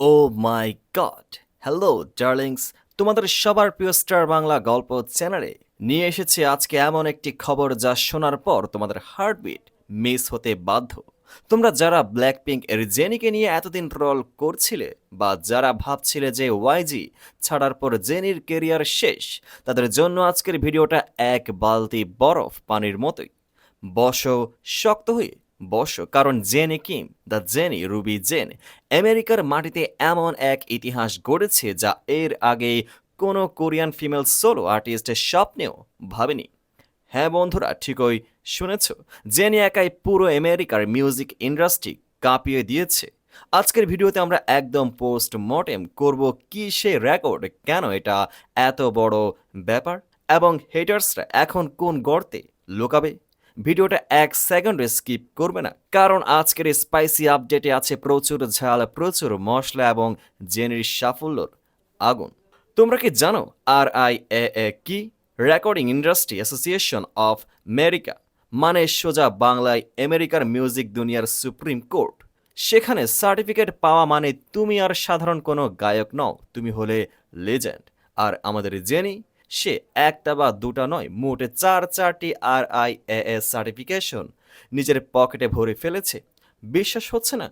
O my god hello darlings তোমাদের সবার প্রিয় স্টার বাংলা গল্প চ্যানেলে নিয়ে এসেছে আজকে এমন একটি খবর যা শোনার পর তোমাদের হার্টবিট মিস হতে বাধ্য। তোমরা যারা ব্ল্যাক পিঙ্ক এর জেনিকে নিয়ে এতদিন ট্রল করছিলে বা যারা ভাবছিলে যে ওয়াইজি ছাড়ার পর জেনির কেরিয়ার শেষ, তাদের জন্য আজকের ভিডিওটা এক বালতি বরফ পানির মতোই। বসো, শক্ত হয়ে বসো, কারণ Jennie Kim the Jennie, Ruby Jane. আমেরিকার মাটিতে এমন এক ইতিহাস গড়েছে যা এর আগে কোনো কোরিয়ান ফিমেল সোলো আর্টিস্টের স্বপ্নেও ভাবেনি। হ্যাঁ বন্ধুরা, ঠিকই শুনেছ। জেনি একাই পুরো আমেরিকার মিউজিক ইন্ডাস্ট্রি কাঁপিয়ে দিয়েছে। আজকের ভিডিওতে আমরা একদম পোস্ট মর্টেম করব কি সে রেকর্ড, কেন এটা এত বড় ব্যাপার, এবং হেটার্সরা এখন কোন গর্তে লুকাবে? ভিডিওটা এক সেকেন্ডে স্কিপ করবে না, কারণ আজকের স্পাইসি আপডেটে আছে প্রচুর ঝাল, প্রচুর মশলা এবং জেনির সাফল্যর আগুন। তোমরা কি জানো আর আই এ কি? Recording industry association of America মানে সোজা বাংলায় আমেরিকার মিউজিক দুনিয়ার সুপ্রিম কোর্ট সেখানে সার্টিফিকেট পাওয়া মানে তুমি আর সাধারণ কোনো গায়ক নও, তুমি হলে লেজেন্ড আর আমাদের জেনি সে একটা বা দুটা নয়, মোটে চার চারটি আর আই এ সার্টিফিকেশন নিজের পকেটে ভরে ফেলেছে। বিশ্বাস হচ্ছে না?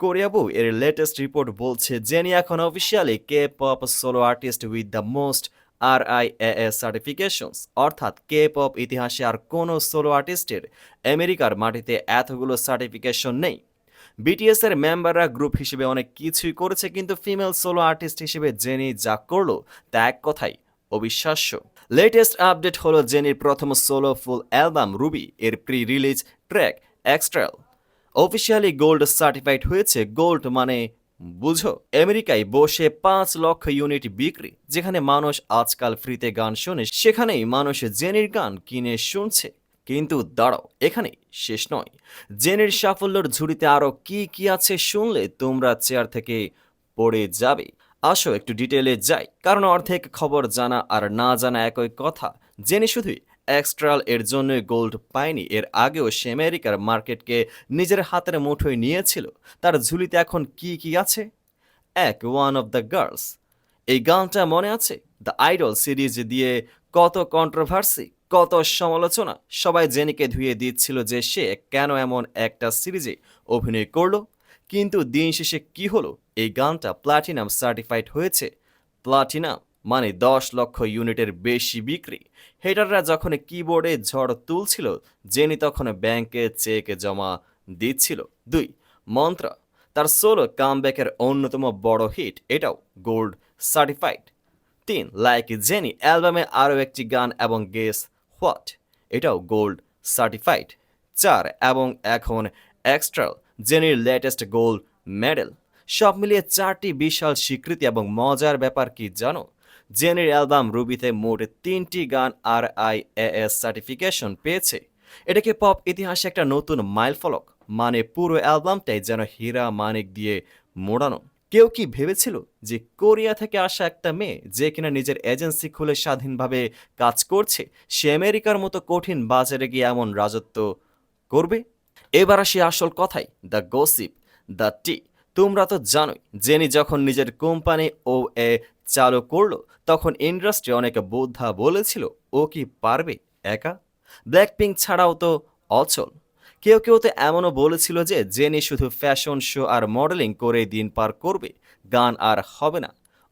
কোরিয়াবু এর লেটেস্ট রিপোর্ট বলছে জেনি এখন officially K pop solo artist with the most R I S certifications অর্থাৎ কে পপ ইতিহাসে আর কোনো সোলো আর্টিস্টের আমেরিকার মাটিতে এতগুলো সার্টিফিকেশন নেই। বিটিএস এর মেম্বাররা গ্রুপ হিসেবে অনেক কিছুই করেছে, কিন্তু ফিমেল সোলো আর্টিস্ট হিসেবে জেনি যা করল তা এক কথাই অবিশ্বাস্য। লেটেস্ট আপডেট হলো জেনির প্রথম সোলো ফুল অ্যালবাম রুবি এর pre release track ExtraL officially gold certified হয়েছে। গোল্ড মানে বুঝো। আমেরিকায় বসে পাঁচ লক্ষ ইউনিট বিক্রি, যেখানে মানুষ আজকাল ফ্রিতে গান শোনে, সেখানেই মানুষ জেনির গান কিনে শুনছে। কিন্তু দাঁড়াও এখানে শেষ নয়। জেনের সাফল্যের ঝুড়িতে আরও কি কি আছে শুনলে তোমরা চেয়ার থেকে পড়ে যাবে। আসো একটু ডিটেলে যাই। কারণ অর্ধেক খবর জানা আর না জানা একই কথা। জেনে শুধুই এক্সট্রাল এর জন্যই গোল্ড পায়নি। এর আগেও সে আমেরিকার মার্কেটকে নিজের হাতের মুঠোয় নিয়েছিল। তার ঝুলিতে এখন কি কি আছে? এক ওয়ান অফ দ্য গার্লস এই গানটা মনে আছে? দ্য আইডল সিরিজ দিয়ে কত কন্ট্রোভার্সি কত সমালোচনা। সবাই জেনিকে ধুয়ে দিচ্ছিল যে সে কেন এমন একটা সিরিজে অভিনয় করল। কিন্তু দিন শেষে কি হলো? এই গানটা প্লাটিনাম সার্টিফাইড হয়েছে। প্লাটিনাম মানে দশ লক্ষ ইউনিটের বেশি বিক্রি। হেটাররা যখন কিবোর্ডে ঝড় তুলছিল, জেনি তখন ব্যাংকে চেক জমা দিচ্ছিল। দুই, মন্ত্রা, তার সোলো কামব্যাকের অন্যতম বড় হিট এটাও গোল্ড সার্টিফাইড তিন লাইক জেনি অ্যালবামে আরও একটি গান এবং গেস হোয়াট এটাও গোল্ড সার্টিফাইড চার, এবং এখন এক্সট্রাল জেনির লেটেস্ট গোল্ড মেডেল সব মিলিয়ে চারটি বিশাল স্বীকৃতি এবং মজার ব্যাপার কি জানো? জেনির অ্যালবাম রুবিতে মোট তিনটি গান আর আই এস সার্টিফিকেশন পেয়েছে। এটাকে পপ ইতিহাসে একটা নতুন মাইলফলক মানে পুরো অ্যালবামটাই যেন হীরা মানিক দিয়ে মোড়ানো। কেউ কি ভেবেছিল যে কোরিয়া থেকে আসা একটা মেয়ে যে কিনা নিজের এজেন্সি খুলে স্বাধীনভাবে কাজ করছে, সে আমেরিকার মতো কঠিন বাজারে গিয়ে এমন রাজত্ব করবে? এবার আসি আসল কথাই দ্য গসিপ, দ্য টি। তোমরা তো জানোই, জেনি যখন নিজের কোম্পানি ও এ চালু করল, তখন ইন্ডাস্ট্রি অনেকে বোদ্ধা বলেছিল, ও কি পারবে একা? ব্ল্যাক পিঙ্ক ছাড়াও তো অচল। কেউ কেউ তো এমনও বলেছিল যে, জেনি শুধু ফ্যাশন শো আর মডেলিং করে দিন পার করবে, গান আর হবে না।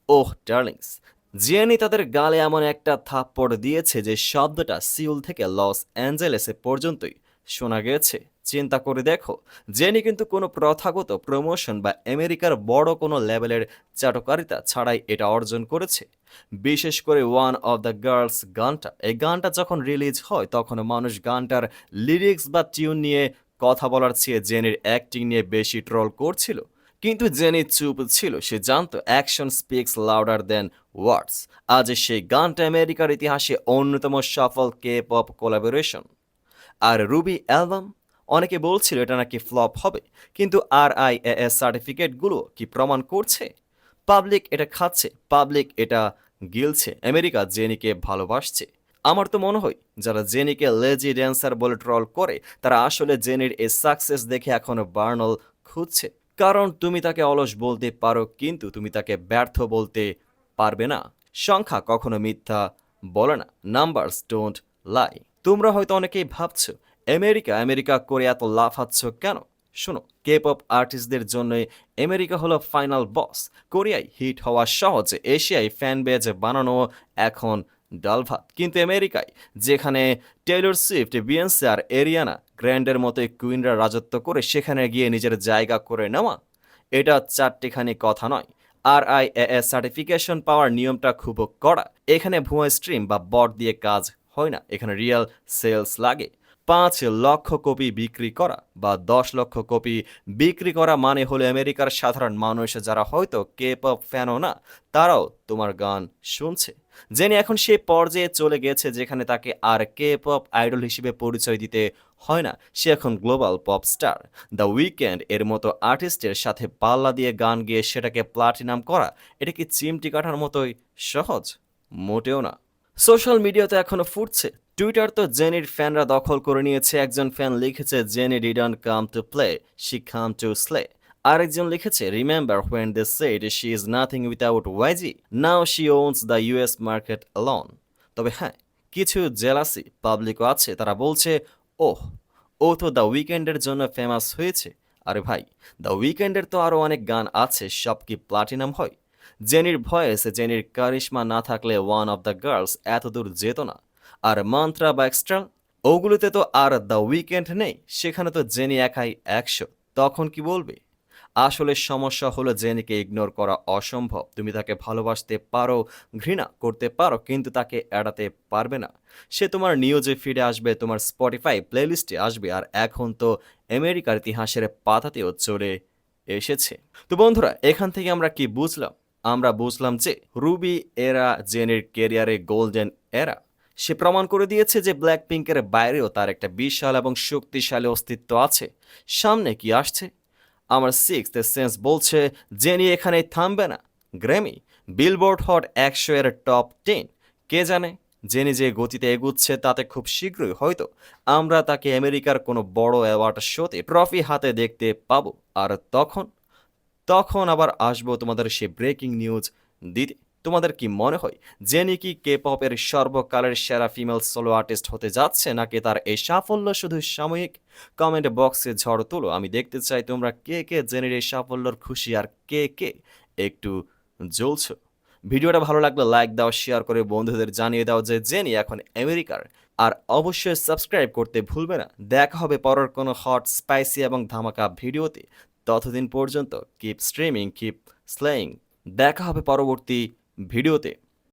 ওহ, ডার্লিংস, জেনি তাদের গালে এমন একটা থাপ্পড় দিয়েছে যে, শব্দটা সিউল থেকে লস অ্যাঞ্জেলেসে পর্যন্তই শোনা গেছে। চিন্তা করে দেখো, জেনি কিন্তু কোনো প্রথাগত প্রমোশন বা আমেরিকার বড় কোনো লেভেলের চাটকারিতা ছাড়াই এটা অর্জন করেছে। বিশেষ করে ওয়ান অফ দ্য গার্লস গানটা, এই গানটা যখন রিলিজ হয় তখন মানুষ গানটার লিরিক্স বা টিউন নিয়ে কথা বলার চেয়ে জেনির অ্যাক্টিং নিয়ে বেশি ট্রল করছিল। কিন্তু জেনি চুপ ছিল, সে জানতো action speaks louder than words আজ সেই গানটা আমেরিকার ইতিহাসে অন্যতম সফল কে পপ কোলাবোরেশন আর রুবি অ্যালবাম অনেকে বলছিল এটা নাকি ফ্লপ হবে, কিন্তু আর আই এস সার্টিফিকেটগুলো কি প্রমাণ করছে? পাবলিক এটা খাচ্ছে, পাবলিক এটা গিলছে, আমেরিকা জেনিকে ভালোবাসছে। আমার তো মনে হয়, যারা জেনিকে লেজি ড্যান্সার বলে ট্রল করে, তারা আসলে জেনির এই সাকসেস দেখে এখনও বার্নল খুঁজছে। কারণ তুমি তাকে অলস বলতে পারো, কিন্তু তুমি তাকে ব্যর্থ বলতে পারবে না। সংখ্যা কখনো মিথ্যা বলে না নাম্বারস ডোন্ট লাই তোমরা হয়তো অনেকেই ভাবছ আমেরিকা আমেরিকা করে এত লাফাচ্ছ কেন? শোনো কে পপ আর্টিস্টদের জন্য আমেরিকা হলো ফাইনাল বস কোরিয়ায় হিট হওয়া সহজ, এশিয়ায় ফ্যান বেজ বানানো এখন ডাল ভাত কিন্তু আমেরিকায়, যেখানে টেইলর সুইফট বিয়েন্সে আর এরিয়ানা গ্র্যান্ডের মতো কুইনরা রাজত্ব করে সেখানে গিয়ে নিজের জায়গা করে নেওয়া, এটা চারটিখানি কথা নয়। আর আই এস সার্টিফিকেশন পাওয়ার নিয়মটা খুব কড়া। এখানে ভুয়া স্ট্রিম বা বট দিয়ে কাজ হয় না, এখানে রিয়েল সেলস লাগে। পাঁচ লক্ষ কপি বিক্রি করা বা দশ লক্ষ কপি বিক্রি করা মানে হলো আমেরিকার সাধারণ মানুষ যারা হয়তো কে পপ ফ্যানও না, তারাও তোমার গান শুনছে। জেনে এখন সে পর্যায়ে চলে গেছে যেখানে তাকে আর কে পপ আইডল হিসেবে পরিচয় দিতে হয় না। সে এখন global pop star the Weeknd এর মতো আর্টিস্টের সাথে পাল্লা দিয়ে গান গেয়ে সেটাকে প্লাটিনাম করা, এটা কি চিমটি কাটার মতোই সহজ? মোটেও না। সোশ্যাল মিডিয়াতে এখনও ফুটছে। টুইটার তো জেনির ফ্যানরা দখল করে নিয়েছে। একজন ফ্যান লিখেছে, Jennie didn't come to play she came to slay আরেকজন লিখেছে remember when they said she is nothing without YG now she owns the US market alone তবে হ্যাঁ কিছু জেলাসি পাবলিকও আছে, তারা বলছে, ওহ, ও তো দ্য উইকেন্ডের জন্য ফেমাস হয়েছে। আরে ভাই দ্য উইকেন্ডের তো আরও অনেক গান আছে, সব কি প্লাটিনাম হয়? জেনির ভয়েস, জেনির কারিশমা না থাকলে ওয়ান অফ দ্য গার্লস এত দূর যেত না। আর মন্ত্রা বা এক্সট্রা ওগুলোতে তো আর দ্য উইকেন্ড নেই, সেখানে তো জেনি একাই একশো। তখন কি বলবে? আসলে সমস্যা হলো জেনিকে ইগনোর করা অসম্ভব। তুমি তাকে ভালোবাসতে পারো, ঘৃণা করতে পারো, কিন্তু তাকে এড়াতে পারবে না। সে তোমার নিউজে ফিরে আসবে, তোমার স্পটিফাই প্লেলিস্টে আসবে, আর এখন তো আমেরিকার ইতিহাসের পাতাতেও চলে এসেছে। তো বন্ধুরা, এখান থেকে আমরা কি বুঝলাম? আমরা বুঝলাম যে রুবি এরা জেনের কেরিয়ারে গোল্ডেন এরা। সে প্রমাণ করে দিয়েছে যে ব্ল্যাক পিঙ্কের বাইরেও তার একটা বিশাল এবং শক্তিশালী অস্তিত্ব আছে। সামনে কি আসছে? আমার সিক্স সেন্স বলছে জেনি এখানে থামবে না। গ্র্যামি বিলবোর্ড হট একশো এর টপ টেন কে জানে? জেনি যে গতিতে এগুচ্ছে তাতে খুব শীঘ্রই হয়তো আমরা তাকে আমেরিকার কোনো বড় অ্যাওয়ার্ড শোতে ট্রফি হাতে দেখতে পাবো। আর তখন? তখন আবার আসব তোমাদের সে ব্রেকিং নিউজ দিতে। তোমাদের কি মনে হয়, জেনি কি কে পপের সর্বকালের সেরা ফিমেল সোলো আর্টিস্ট হতে যাচ্ছে, নাকি তার এই সাফল্য শুধু সাময়িক? কমেন্ট বক্সে ঝড় তোলো। আমি দেখতে চাই তোমরা কে কে জেনির এই সাফল্যর খুশি আর কে কে একটু জ্বলছো। ভিডিওটা ভালো লাগলে লাইক দাও শেয়ার করে বন্ধুদের জানিয়ে দাও যে জেনি এখন আমেরিকার। আর অবশ্যই সাবস্ক্রাইব করতে ভুলবে না। দেখা হবে পরের কোনো হট স্পাইসি এবং ধামাকা ভিডিওতে। ততদিন পর্যন্ত কিপ স্ট্রিমিং কিপ স্লেইং দেখা হবে পরবর্তী ভিডিওতে